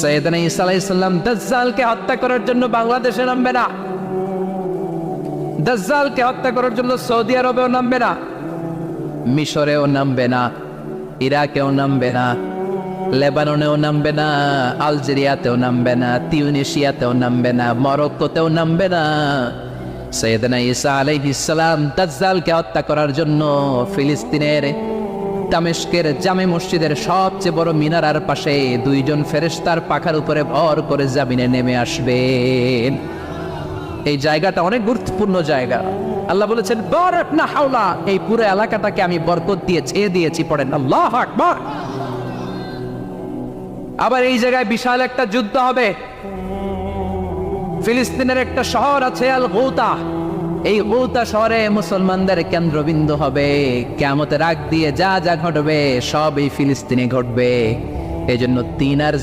সৈয়দনা ঈসা আলাইহিসসালাম দাজ্জালকে হত্যা করার জন্য বাংলাদেশে নামবে না। দাজ্জালকে হত্যা করার জন্য সৌদি আরবেও নামবে না। মিশরেও নামবে না। ইরাকেও নামবে না। লেবাননেও নামবে না। আলজেরিয়াতেও নামবে না। তিউনিশিয়াতেও নামবে না। মরক্কোতেও নামবে না। সৈয়দনা ঈসা আলাইহিস সালাম দাজ্জালকে হত্যা করার জন্য ফিলিস্তিনের দামেস্কের জামে মসজিদের সবচেয়ে বড় মিনারার পাশে দুইজন ফেরেশতার পাখার উপরে ভর করে জামিনে নেমে আসবেন। এই জায়গাটা অনেক গুরুত্বপূর্ণ জায়গা। আল্লাহ বলেছেন বরফ না হাওলা এই পুরো এলাকাটাকে আমি বরকত দিয়ে ছেয়ে দিয়েছি, পড়েন। আল্লাহ আকবার। আবার এই জায়গায় বিশাল একটা যুদ্ধ হবে। ফিলিস্তিনের একটা শহর আছে আল গৌতা এই গৌতা শহরে মুসলমানদের কেন্দ্রবিন্দু হবে। কেমতের আগ দিয়ে যা যা ঘটবে সব এই ফিলিস্তিনে ঘটবে। এই জন্য তিন আর